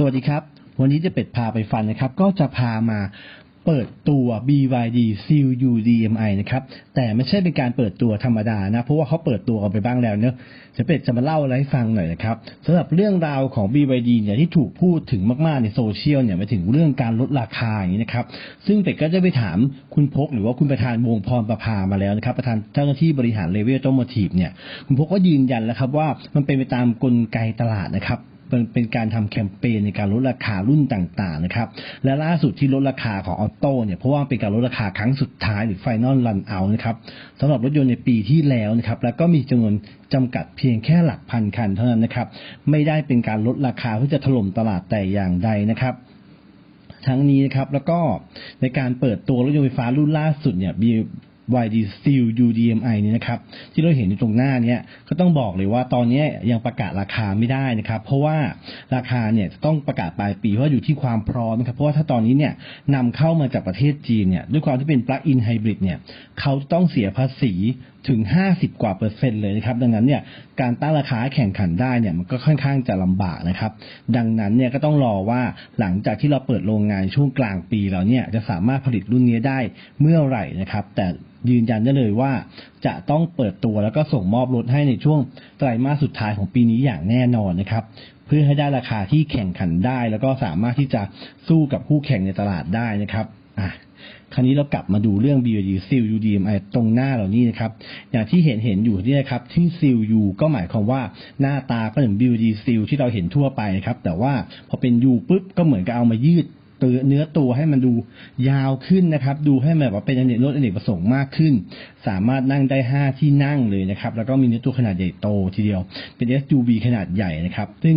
สวัสดีครับ วันนี้จะเป็ดพาไปฟันนะครับ ก็จะพามาเปิดตัว BYD Seal U DMI นะครับ แต่ไม่ใช่เป็นการเปิดตัวธรรมดานะ เพราะว่าเขาเปิดตัวกันไปบ้างแล้วเนอะจะเป็ดจะมาเล่าอะไรให้ฟังหน่อยนะครับสำหรับเรื่องราวของ BYD เนี่ยที่ถูกพูดถึงมากๆในโซเชียลเนี่ยไปถึงเรื่องการลดราคาอย่างนี้นะครับ ซึ่งเป็ดก็จะไปถามคุณพกหรือว่าคุณประธานวงพรประภามาแล้วนะครับ ประธานเจ้าหน้าที่บริหารเลเวลโตโมทีฟเนี่ย คุณพกก็ยืนยันแล้วครับว่ามันเป็นไปตามกลไกตลาดนะครับ เป็นเป็นการทำแคมเปญในการลดราคารุ่นต่างๆนะครับและล่าสุดที่ลดราคาของออโต้เนี่ยเพราะว่าเป็นการลดราคาครั้งสุดท้ายหรือ Final Run Out นะครับสำหรับรถยนต์ในปีที่แล้วนะครับแล้วก็มีจำนวนจำกัดเพียงแค่หลักพันคันเท่านั้นนะครับไม่ได้เป็นการลดราคาเพื่อจะถล่มตลาดแต่อย่างใดนะครับทั้งนี้นะครับแล้วก็ในการเปิดตัวรถยนต์ไฟฟ้ารุ่นล่าสุดเนี่ย YD Steel UDMI เนี่ยนะครับที่เราเห็นอยู่ตรงหน้าเนี่ยก็ต้องบอกเลยว่าตอนนี้ยังประกาศราคาไม่ได้นะครับ เพราะว่าราคาเนี่ยจะต้องประกาศปลายปีเพราะอยู่ที่ความพร้อมนะครับเพราะว่าถ้าตอนนี้เนี่ยนำเข้ามาจากประเทศจีนเนี่ยด้วยความที่เป็นปลั๊กอินไฮบริดเนี่ยเขาต้องเสียภาษีถึง 50 กว่าเปอร์เซ็นต์เลยนะครับ ดังนั้นเนี่ยการตั้งราคาแข่งขันได้เนี่ยมันก็ค่อนข้างจะลำบากนะครับ ดังนั้นเนี่ยก็ต้องรอว่าหลังจากที่เราเปิดโรงงานช่วงกลางปีแล้วเนี่ยจะสามารถผลิตรุ่นนี้ได้เมื่อไหร่นะครับ แต่ยืนยันได้เลยว่าจะต้องเปิดตัวแล้วก็ส่งมอบรถให้ในช่วงไตรมาสสุดท้ายของปีนี้อย่างแน่นอนนะครับ เพื่อให้ได้ราคาที่แข่งขันได้ แล้วก็สามารถที่จะสู้กับคู่แข่งในตลาดได้นะครับอะ คราวนี้เรากลับมาดูเรื่อง BYD Seal UDMI ตรงหน้าเหล่านี้นะครับ อย่างที่เห็นเห็นอยู่นี่นะครับ ที่ Seal U ก็หมายความว่าหน้าตาก็เหมือน BYD Seal ที่เราเห็นทั่วไปนะครับ แต่ว่าพอเป็น U ปุ๊บก็เหมือนกับเอามายืดตัวเนื้อตัวให้มันดูยาวขึ้นนะครับ ดูให้แบบว่าเป็นอเนกรถอเนกประสงค์มากขึ้น สามารถนั่งได้5ที่นั่งเลยนะครับ แล้วก็มีเนื้อตัวขนาดใหญ่โตทีเดียว เป็น SUV ขนาดใหญ่นะครับ ซึ่ง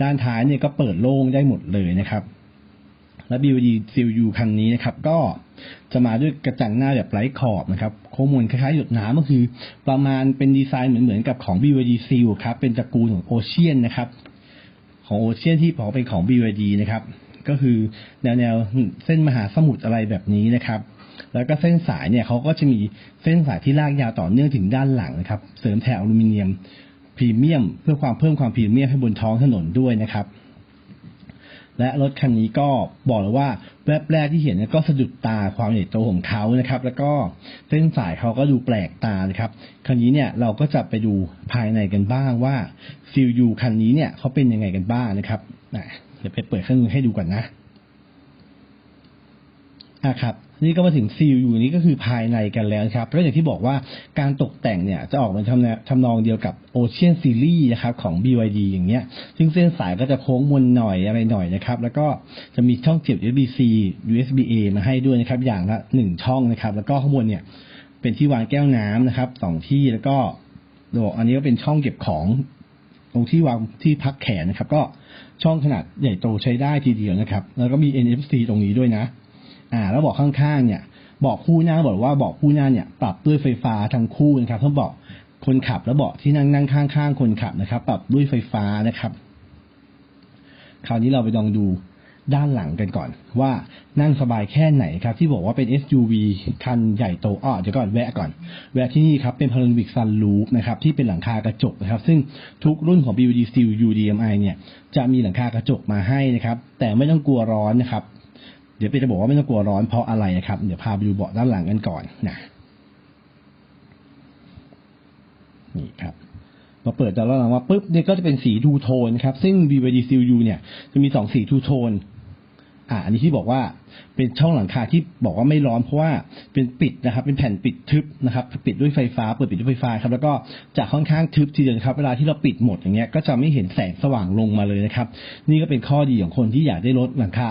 ด้านท้ายเนี่ยก็เปิดโล่งได้หมดเลยนะครับ และ BYD Seal U คันนี้นะครับ ก็ จะมาด้วยกระจังหน้าแบบไร้ขอบนะครับโค้งมนคล้ายๆหยดน้ำก็คือ ประมาณเป็นดีไซน์เหมือนๆกับของ BYD Seal ครับเป็นตระกูลของโอเชียนนะครับ ของโอเชียนที่บอกเป็นของ BYD นะครับ ก็คือแนวแนวเส้นมหาสมุทรอะไรแบบนี้นะครับแล้วก็เส้นสายเนี่ยเขาก็จะมีเส้นสายที่ลากยาวต่อเนื่องถึงด้านหลังนะครับ เสริมแถอลูมิเนียมพรีเมียม เพื่อความเพิ่มความพรีเมียมให้บนท้องถนนด้วยนะครับ และรถคันนี้ก็บอกเลยว่าแวบแรกที่เห็นก็สะดุดตาความใหญ่โตของเขานะครับ แล้วก็เส้นสายเขาก็ดูแปลกตานะครับคราวนี้เนี่ยเราก็จะไปดูภายในกันบ้างว่าฟิลยูคันนี้เนี่ยเขาเป็นยังไงกันบ้างนะครับเดี๋ยวไปเปิดเครื่องมือให้ดูก่อนนะ อะครับนี่ก็มาถึงซีลอยู่นี้ก็คือภายในกันแล้วครับแล้วอย่างที่บอกว่าการตกแต่งเนี่ยจะออกมาทำนทำนองเดียวกับ Ocean Series นะครับของ BYD อย่างเงี้ย ซึ่งเส้นสายก็จะโค้งมนหน่อยอะไรหน่อยนะครับ แล้วก็จะมีช่องเสียบ USB-C USB-A มาให้ด้วยนะครับ อย่างละหนึ่งช่องนะครับ แล้วก็ข้างบนเนี่ย เป็นที่วางแก้วน้ำนะครับสองที่แล้วก็บอกอันนี้ก็เป็นช่องเก็บของตรงที่วางที่พักแขนนะครับ ก็ช่องขนาดใหญ่โตใช้ได้ทีเดียวนะครับ แล้วก็มี NFC ตรงนี้ด้วยนะ อ่าแล้วบอกข้างๆเนี่ยบอกคู่หน้าบอกว่าบอกคู่หน้าเนี่ยปรับด้วยไฟฟ้าทั้งคู่นะครับทั้งบอกคนขับและเบอกที่นั่งนั่งข้างๆคนขับนะครับ ปรับด้วยไฟฟ้านะครับ คราวนี้เราไปลองดูด้านหลังกันก่อน ว่านั่งสบายแค่ไหนครับ ที่บอกว่าเป็น SUV คันใหญ่โตอ้อเดี๋ยวก่อนแวะก่อน แวะที่นี่ครับ เป็น Panoramic Sunroof นะครับ ที่เป็นหลังคากระจกนะครับ ซึ่งทุกรุ่นของ BYD Steel UDMI เนี่ย จะมีหลังคากระจกมาให้นะครับ แต่ไม่ต้องกลัวร้อนนะครับ เดี๋ยวปีจะบอกว่าไม่ต้องกลัวร้อนเพราะอะไรนะครับ เดี๋ยวพาไปดูเบาะด้านหลังกันก่อนนะนี่ครับมาเปิดจะแล้วหลังมาปุ๊บเนี่ยก็จะเป็นสีทูโทนครับ ซึ่ง BYD CU เนี่ยจะมีสองสีทูโทน อ่าอันนี้ที่บอกว่าเป็นช่องหลังคาที่บอกว่าไม่ร้อนเพราะว่าเป็นปิดนะครับ เป็นแผ่นปิดทึบนะครับ ปิดด้วยไฟฟ้า เปิดปิดด้วยไฟฟ้าครับ แล้วก็จะค่อนข้างทึบทีเดียวครับ เวลาที่เราปิดหมดอย่างเงี้ย ก็จะไม่เห็นแสงสว่างลงมาเลยนะครับ นี่ก็เป็นข้อดีของคนที่อยากได้รถหลังคา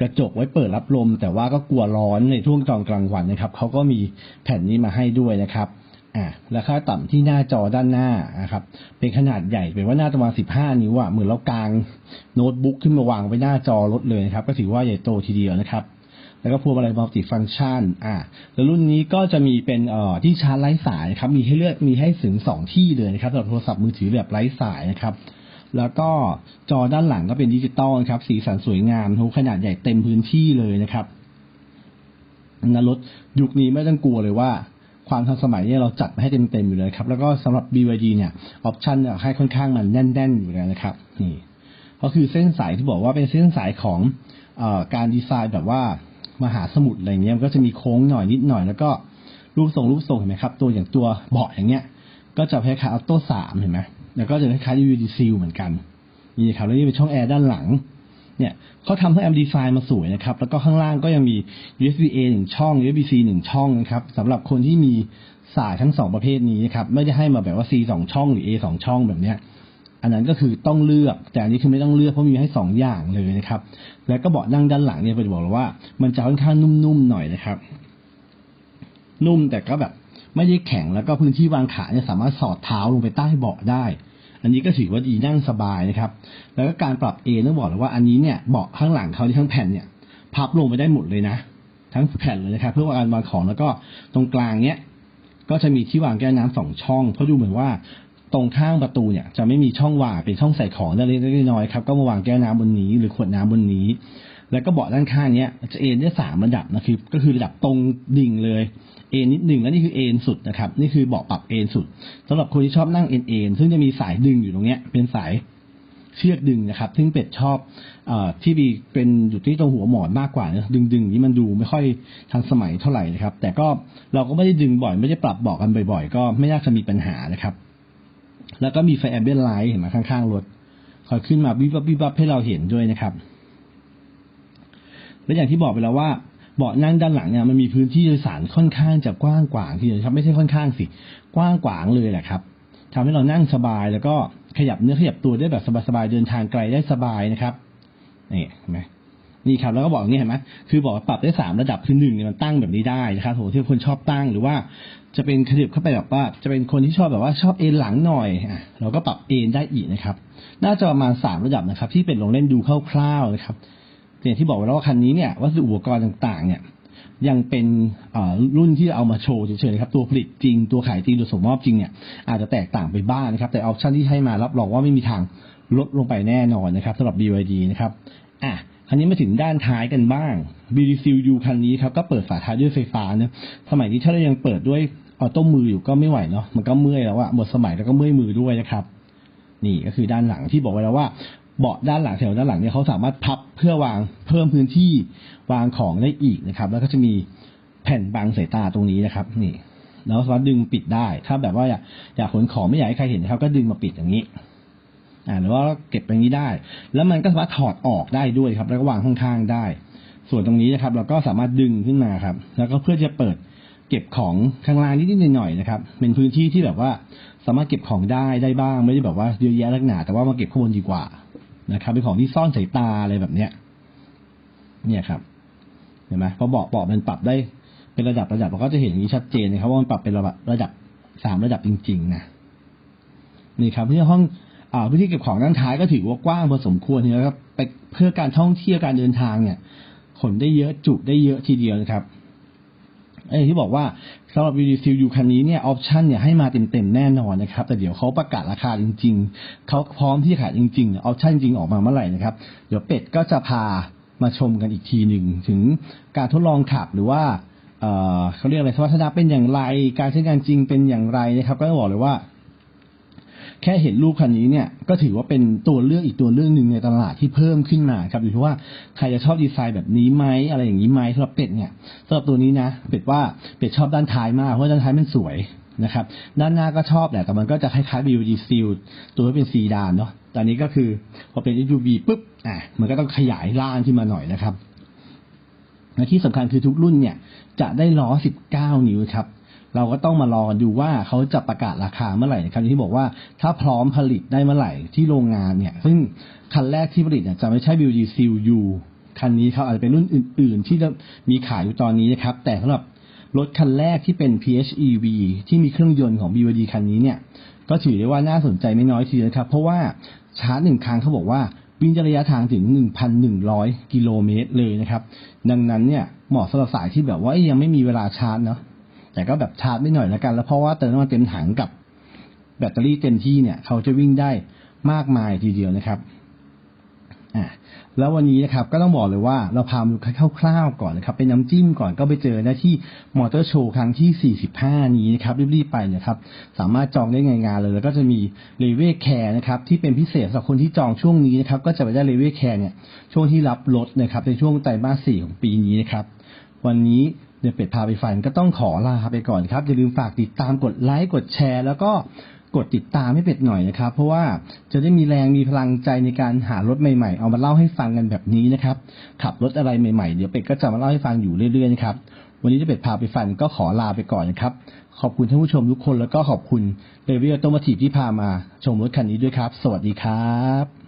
กระจกไว้เปิดรับลม แต่ว่าก็กลัวร้อนในช่วงตอนกลางวันนะครับ เขาก็มีแผ่นนี้มาให้ด้วยนะครับ อ่าราคาต่ำที่หน้าจอด้านหน้านะครับ เป็นขนาดใหญ่เป็นว่าหน้าประมาณ15นิ้วอะเหมือนเรากางโน้ตบุ๊กขึ้นมาวางไว้หน้าจอรถเลยนะครับ ก็ถือว่าใหญ่โตทีเดียวนะครับ แล้วก็พวงมาลัยมัลติฟังก์ชัน อ่า แล้วรุ่นนี้ก็จะมีเป็นเอ่อที่ชาร์จไร้สายครับ มีให้เลือกมีให้ถึงสองที่เลยนะครับสำหรับโทรศัพท์มือถือแบบไร้สายนะครับแล้วก็จอด้านหลังก็เป็นดิจิตอลครับ สีสันสวยงามทุกขนาดใหญ่เต็มพื้นที่เลยนะครับนรถยุคนี้ไม่ต้องกลัวเลยว่า ความทันสมัยเนี่ยเราจัดมาให้เต็มๆอยู่เลยครับ แล้วก็สำหรับ BYD เนี่ยออปชันเนี่ยให้ค่อนข้างมันแน่น ๆ อยู่แล้วนะครับนี่ก็คือเส้นสายที่บอกว่าเป็นเส้นสายของอการดีไซน์แบบว่ามหาสมุทรอะไรเงี้ยมันก็จะมีโค้งหน่อยนิดหน่อย แล้วก็รูปทรงรูปทรงเห็นไหมครับ ตัวอย่างตัวเบาะอย่างเงี้ย ก็จะคล้ายๆอัลโต้สามเห็นไหมแล้วก็จะคล้ายๆ UD Seal เหมือนกันนี่ครับแล้วนี่เป็นช่องแอร์ด้านหลัง เนี่ยเขาทำให้แอมดีไซน์มาสวยนะครับ แล้วก็ข้างล่างก็ยังมี USB A หนึ่งช่อง USB C หนึ่งช่องนะครับสำหรับคนที่มีสายทั้งสองประเภทนี้นะครับ ไม่ได้ให้มาแบบว่า C สองช่องหรือ A สองช่องแบบเนี้ยอันนั้นก็คือต้องเลือก แต่อันนี้คือไม่ต้องเลือกเพราะมีให้สองอย่างเลยนะครับ แล้วก็เบาะนั่งด้านหลังเนี่ยจะบอกเลยว่า มันจะค่อนข้างนุ่มๆหน่อยนะครับ นุ่มแต่ก็แบบไม่ได้แข็งแล้วก็พื้นที่วางขาเนี่ยสามารถสอดเท้าลงไปใต้เบาะได้ อันนี้ก็ถือว่าดีนั่งสบายนะครับ แล้วก็การปรับเอต้องบอกเลยว่าอันนี้เนี่ยเบาะข้างหลังเขาที่ทั้งแผ่นเนี่ย พับลงไปได้หมดเลยนะ ทั้งแผ่นเลยนะครับ เพื่อว่าการวางของแล้วก็ตรงกลางเนี้ยก็จะมีที่วางแก้วน้ำสองช่อง เพราะดูเหมือนว่าตรงข้างประตูเนี่ยจะไม่มีช่องว่างเป็นช่องใส่ของเล็กๆน้อยๆครับก็มาวางแก้วน้ำบนนี้ หรือขวดน้ำบนนี้ แล้วก็เบาะด้านข้างเนี้ยจะเอ็นได้สามระดับนะครับ ก็คือระดับตรงดิ่งเลยเอ็นนิดหนึ่งแล้วนี่คือเอ็นสุดนะครับ นี่คือเบาะปรับเอ็นสุดสำหรับคนที่ชอบนั่งเอ็นเอ็นซึ่งจะมีสายดึงอยู่ตรงเนี้ย เป็นสายเชือกดึงนะครับ ซึ่งเป็ดชอบอที่มีเป็นอยู่ที่ตรงหัวหมอนมากกว่านะดึงดึงนี้มันดูไม่ค่อยทันสมัยเท่าไหร่นะครับ แต่ก็เราก็ไม่ได้ดึงบ่อย ไม่ได้ปรับเบาะกันบ่อยๆ ก็ไม่น่าจะมีปัญหานะครับ แล้วก็มีไฟแอมเบียนไลท์เห็นไหมข้างๆรถคอยขึ้นมาวิบวับวิบวับให้เราเห็นด้วยนะครับ และอย่างที่บอกไปแล้วว่าเบาะนั่งด้านหลังเนี่ยมันมีพื้นที่โดยสารค่อนข้างจะกว้างกวางทีเดียวครับไม่ใช่ค่อนข้างสิกว้างกวางเลยแหละครับทำให้เรานั่งสบายแล้วก็ขยับเนื้อขยับตัวได้แบบสบายๆเดินทางไกลได้สบายนะครับนี่เห็นไหมนี่ครับแล้วก็บอกอย่างนี้เห็นไหมคือบอกว่าปรับได้สามระดับคือหนึ่งเนี่ยมันตั้งแบบนี้ได้นะครับโหที่คนชอบตั้งหรือว่าจะเป็นขยับเข้าไปแบบว่า จะเป็นคนที่ชอบแบบว่าชอบเอนหลังหน่อยอะเราก็ปรับเอนได้อีกนะครับ น่าจะประมาณสามระดับนะครับ ที่เป็นลงเล่นดูคร่าวๆนะครับ อย่างที่บอกไว้แล้วว่าคันนี้เนี่ยวัสดุอุปกรณ์ต่างๆ เนี่ยยังเป็นรุ่นที่เอามาโชว์เฉยๆนะครับตัวผลิตจริงตัวขายจริงตัวส่งมอบจริงเนี่ยอาจจะแตกต่างไปบ้างนะครับ แต่ออปชันที่ให้มารับรองว่าไม่มีทางลดลงไปแน่นอนนะครับสำหรับ BYD นะครับอะคันนี้มาถึงด้านท้ายกันบ้าง BYD Seal U คันนี้ครับก็เปิดฝาท้ายด้วยไฟฟ้าเนะสมัยนี้ถ้าเรายังเปิดด้วยออโต้มืออยู่ก็ไม่ไหวเนาะมันก็เมื่อยแล้วอะหมดสมัยแล้วก็เมื่อยมือด้วยนะครับนี่ก็คือด้านหลังที่บอกไว้แล้วว่า เบาะด้านหลังแถวด้านหลังเนี่ยเขาสามารถพับเพื่อวางเพิ่มพื้นที่วางของได้อีกนะครับ แล้วก็จะมีแผ่นบังสายตาตรงนี้นะครับ นี่แล้วสามารถดึงปิดได้ ถ้าแบบว่าอยากอยากขนของไม่อยากให้ใครเห็นนะครับ ก็ดึงมาปิดอย่างนี้ อ่าหรือว่าเก็บอย่างนี้ได้ แล้วมันก็สามารถถอดออกได้ด้วยครับ แล้วก็วางข้างๆได้ ส่วนตรงนี้นะครับ เราก็สามารถดึงขึ้นมาครับ แล้วก็เพื่อจะเปิดเก็บของข้างล่างนิดๆหน่อยๆนะครับ เป็นพื้นที่ที่แบบว่าสามารถเก็บของได้ได้บ้าง ไม่ได้แบบว่าเยอะแยะลักหนาแต่ว่ามาเก็บข้างบนดีกว่า นะครับ เป็นของที่ซ่อนสายตาอะไรแบบเนี้ย เนี่ยครับ เห็นไหมพอเบาะเบาะมันปรับได้เป็นระดับระดับเราก็จะเห็นอย่างนี้ชัดเจนนะครับว่ามันปรับเป็นระดับระดับสามระดับจริง ๆ นะนี่ครับเพื่อห้องอ่าพื้นที่เก็บของด้านท้ายก็ถือว่ากว้างพอสมควรนะครับไปเพื่อการท่องเที่ยวการเดินทางเนี่ยขนได้เยอะจุได้เยอะทีเดียวนะครับ เอ้ที่บอกว่าสำหรับซีลยูคันนี้เนี่ยออปชันเนี่ยให้มาเต็มๆแน่นอนนะครับ แต่เดี๋ยวเขาประกาศราคาจริง ๆ เขาพร้อมที่จะขายจริงๆออปชันจริงออกมาเมื่อไหร่นะครับ เดี๋ยวเป็ดก็จะพามาชมกันอีกทีหนึ่งถึงการทดลองขับหรือว่าเเขาเรียกอะไรสมรรถนะเป็นอย่างไร การใช้งานจริงเป็นอย่างไรนะครับ ก็ต้องบอกเลยว่า แค่เห็นรูปคันนี้เนี่ยก็ถือว่าเป็นตัวเลือกอีกตัวเรื่องหนึ่งในตลาดที่เพิ่มขึ้นมาครับอยู่ที่ว่าใครจะชอบดีไซน์แบบนี้ไหมอะไรอย่างนี้ไหมสำหรับเป็ดเนี่ยสำหรับตัวนี้นะเป็ดว่าเป็ดชอบด้านท้ายมากเพราะด้านท้ายมันสวยนะครับ ด้านหน้าก็ชอบแหละแต่มันก็จะคล้ายๆ BUD Seal ตัวที่เป็นซีดานเนาะแต่อันนี้ก็คือพอเป็น SUV ปุ๊บอะมันก็ต้องขยายล่างขึ้นมาหน่อยนะครับและที่สำคัญคือทุกรุ่นเนี่ยจะได้ล้อ 19 นิ้วครับ เราก็ต้องมารอกันดูว่าเขาจะประกาศราคาเมื่อไหร่นะครับที่บอกว่าถ้าพร้อมผลิตได้เมื่อไหร่ที่โรงงานเนี่ย ซึ่งคันแรกที่ผลิตเนี่ยจะไม่ใช่ BYD Seal U คันนี้เขาอาจจะเป็นรุ่นอื่น ๆ ที่จะมีขายอยู่ตอนนี้นะครับ แต่สำหรับรถคันแรกที่เป็น PHEV ที่มีเครื่องยนต์ของ BYD คันนี้เนี่ย ก็ถือได้ว่าน่าสนใจไม่น้อยทีเดียวครับ เพราะว่าชาร์จหนึ่งครั้งเขาบอกว่าวิ่งระยะทางถึง 1,100 กิโลเมตรเลยนะครับ ดังนั้นเนี่ยเหมาะสำหรับสายที่แบบว่ายังไม่มีเวลาชาร์จเนาะ แต่ก็แบบชาร์จไม่หน่อยแล้วกัน แล้วเพราะว่าเติมน้ำมันเต็มถังกับแบตเตอรี่เต็มที่เนี่ย เขาจะวิ่งได้มากมายทีเดียวนะครับอ่าแล้ววันนี้นะครับก็ต้องบอกเลยว่าเราพามาดูคร่าวๆก่อนนะครับ เป็นน้ำจิ้มก่อนก็ไปเจอได้ที่มอเตอร์โชว์ครั้งที่ 45 นี้นะครับรีบๆไปนะครับ สามารถจองได้งานๆเลย แล้วก็จะมีเลเวลแคร์นะครับที่เป็นพิเศษสำหรับคนที่จองช่วงนี้นะครับ ก็จะไปได้เลเวลแคร์เนี่ยช่วงที่รับลดนะครับในช่วงไตรมาสสี่ของปีนี้นะครับ วันนี้ เดี๋ยวเป็ดพาไปฟันก็ต้องขอลาไปก่อนครับ อย่าลืมฝากติดตามกดไลค์กดแชร์ แล้วก็กดติดตามให้เป็ดหน่อยนะครับ เพราะว่าจะได้มีแรงมีพลังใจในการหารถใหม่ๆ เอามาเล่าให้ฟังกันแบบนี้นะครับ ขับรถอะไรใหม่ๆ เดี๋ยวเป็ดก็จะมาเล่าให้ฟังอยู่เรื่อยๆนะครับวันนี้จะเป็ดพาไปฟันก็ขอลาไปก่อนนะครับ ขอบคุณท่านผู้ชมทุกคนแล้วก็ขอบคุณเดวิลโตมาทีที่พามาชมรถคันนี้ด้วยครับ สวัสดีครับ